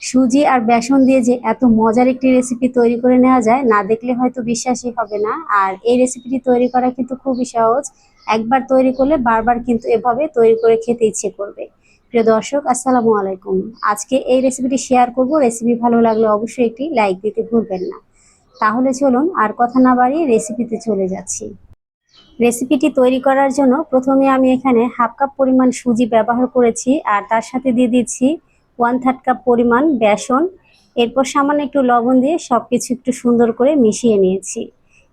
সুজি আর বেসন দিয়ে যে এত মজার একটি রেসিপি তৈরি করে নেওয়া যায়, না দেখলে হয়তো বিশ্বাসই হবে না। আর এই রেসিপিটি তৈরি করা কিন্তু খুবই সহজ। একবার তৈরি করলে বারবার কিন্তু এভাবে তৈরি করে খেতে ইচ্ছে করবে। প্রিয় দর্শক, আসসালামু আলাইকুম। আজকে এই রেসিপিটি শেয়ার করব। রেসিপি ভালো লাগলে অবশ্যই একটি লাইক দিতে ভুলবেন না। তাহলে চলুন আর কথা না বাড়িয়ে রেসিপিতে চলে যাচ্ছি। রেসিপিটি তৈরি করার জন্য প্রথমে আমি এখানে হাফ কাপ পরিমাণ সুজি ব্যবহার করেছি, আর তার সাথে দিয়ে দিচ্ছি ওয়ান থার্ড কাপ পরিমাণ বেসন, এরপর সামান্য একটু লবণ দিয়ে সব কিছু একটু সুন্দর করে মিশিয়ে নিয়েছি।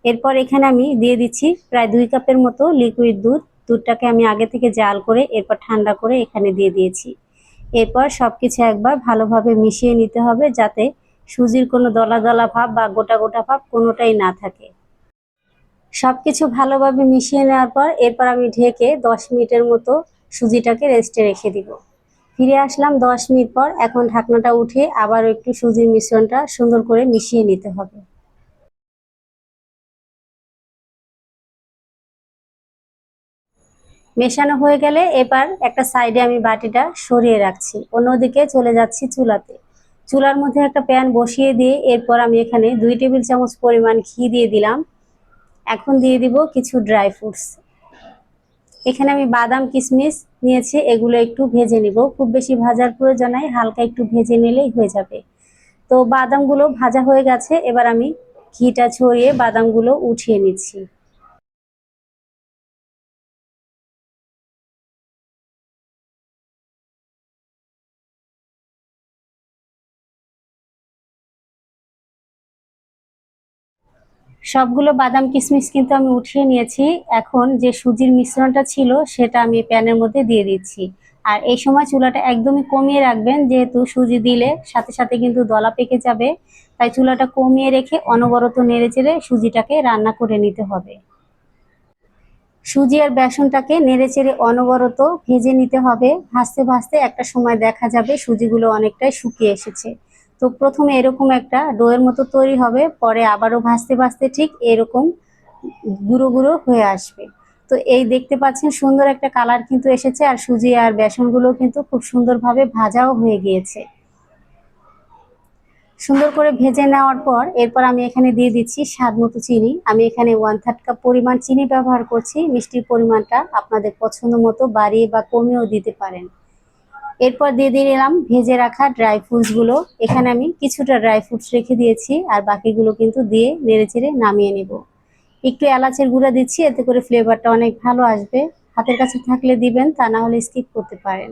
এরপর এখানে আমি দিয়ে দিচ্ছি প্রায় দুই কাপের মতো লিকুইড দুধ। দুধটাকে আমি আগে থেকে জাল করে এরপর ঠান্ডা করে এখানে দিয়ে দিয়েছি। এরপর সব কিছু একবার ভালোভাবে মিশিয়ে নিতে হবে যাতে সুজির কোনো দলা দলা ভাব বা গোটা গোটা ভাব কোনোটাই না থাকে। সব কিছু ভালোভাবে মিশিয়ে নেওয়ার পর এরপর আমি ঢেকে দশ মিনিটের মতো সুজিটাকে রেস্টে রেখে দিব। ফিরে আসলাম দশ মিনিট পর। এখন ঢাকনাটা উঠে আবার একটু সুজির মিশ্রণটা সুন্দর করে মিশিয়ে নিতে হবে। মেশানো হয়ে গেলে এবার একটা সাইডে আমি বাটিটা সরিয়ে রাখছি। অন্যদিকে চলে যাচ্ছি চুলাতে। চুলার মধ্যে একটা প্যান বসিয়ে দিয়ে এরপর আমি এখানে দুই টেবিল চামচ পরিমাণ ঘি দিয়ে দিলাম। এখন দিয়ে দিব কিছু ড্রাই ফ্রুটস। এখানে আমি বাদাম কিশমিশ নিয়েছি, এগুলো একটু ভেজে নিব। খুব বেশি ভাজার প্রয়োজন নাই, হালকা একটু ভেজে নিলেই হয়ে যাবে। তো বাদামগুলো ভাজা হয়ে গেছে, এবার আমি ঘিটা ছড়িয়ে বাদামগুলো উঠিয়ে নিচ্ছি। সবগুলো বাদাম কিশমিশ কিন্তু আমি উঠিয়ে নিয়েছি। এখন যে সুজির মিশ্রণটা ছিল, সেটা আমি প্যানের মধ্যে দিয়ে দিচ্ছি। আর এই সময় চুলাটা একদমই কমিয়ে রাখবেন, যেহেতু সুজি দিলে সাথে সাথে কিন্তু দলা পেকে যাবে। তাই চুলাটা কমিয়ে রেখে অনবরত নেড়ে চেড়ে সুজিটাকে রান্না করে নিতে হবে। সুজি আর বেসনটাকে নেড়ে চেড়ে অনবরত ভেজে নিতে হবে। ভাজতে ভাজতে একটা সময় দেখা যাবে সুজিগুলো অনেকটাই শুকিয়ে এসেছে। তো প্রথমে এরকম একটা ডোয়ের মতো তৈরি হবে, পরে আবারও ভাজতে ভাজতে ঠিক এরকম গুঁড়ো গুঁড়ো হয়ে আসবে। তো এই দেখতে পাচ্ছেন সুন্দর একটা কালার কিন্তু এসেছে, আর সুজি আর বেসনগুলো কিন্তু খুব সুন্দরভাবে ভাজাও হয়ে গিয়েছে। সুন্দর করে ভেজে নেওয়ার পর এরপর আমি এখানে দিয়ে দিচ্ছি স্বাদ মতো চিনি। আমি এখানে ওয়ান থার্ড কাপ পরিমাণ চিনি ব্যবহার করছি, মিষ্টির পরিমাণটা আপনাদের পছন্দ মতো বাড়িয়ে বা কমিয়েও দিতে পারেন। এরপর দিয়ে দিলাম ভেজে রাখা ড্রাই ফ্রুটসগুলো এখানে আমি কিছুটা ড্রাই ফ্রুটস রেখে দিয়েছি, আর বাকিগুলো কিন্তু দিয়ে নেড়ে চেড়ে নামিয়ে নেব। একটু এলাচের গুঁড়া দিচ্ছি, এতে করে ফ্লেভারটা অনেক ভালো আসবে। হাতের কাছে থাকলে দিবেন, তা না হলে স্কিপ করতে পারেন।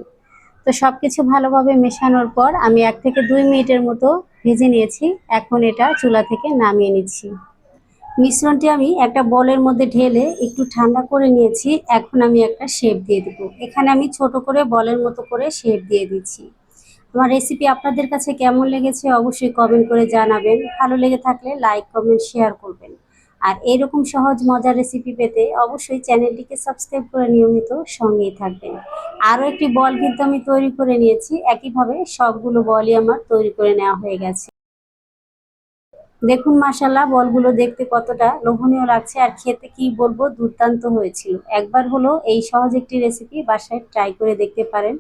তো সব কিছু ভালোভাবে মেশানোর পর আমি এক থেকে দুই মিনিটের মতো ভেজে নিয়েছি। এখন এটা চুলা থেকে নামিয়ে নিচ্ছি। মিশ্রণটি আমি একটা বলের মধ্যে ঢেলে একটু ঠান্ডা করে নিয়েছি। এখন আমি একটা শেপ দিয়ে দেবো। এখানে আমি ছোট করে বলের মতো করে শেপ দিয়ে দিচ্ছি। আমার রেসিপি আপনাদের কাছে কেমন লেগেছে অবশ্যই কমেন্ট করে জানাবেন। ভালো লেগে থাকলে লাইক কমেন্ট শেয়ার করবেন। আর এরকম সহজ, মজার রেসিপি পেতে অবশ্যই চ্যানেলটিকে সাবস্ক্রাইব করে নিয়মিত সঙ্গেই থাকবেন। আরও একটি বল কিন্তু আমি তৈরি করে নিয়েছি। একইভাবে সবগুলো বলই আমার তৈরি করে নেওয়া হয়ে গেছে। দেখুন মাসাল্লাহ বলগুলো দেখতে কতটা লোভনীয় লাগছে আর খেতে কি বলব, দুর্দান্ত হয়েছিল। একবার হলো এই সহজ একটি রেসিপি বাসায় ট্রাই করে দেখতে পারেন।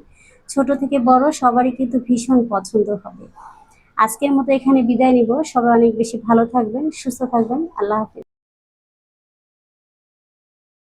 ছোট থেকে বড় সবারই কিন্তু ভীষণ পছন্দ হবে। আজকের মতো এখানে বিদায় নিব। সবাই অনেক বেশি ভালো থাকবেন, সুস্থ থাকবেন। আল্লাহ হাফিজ।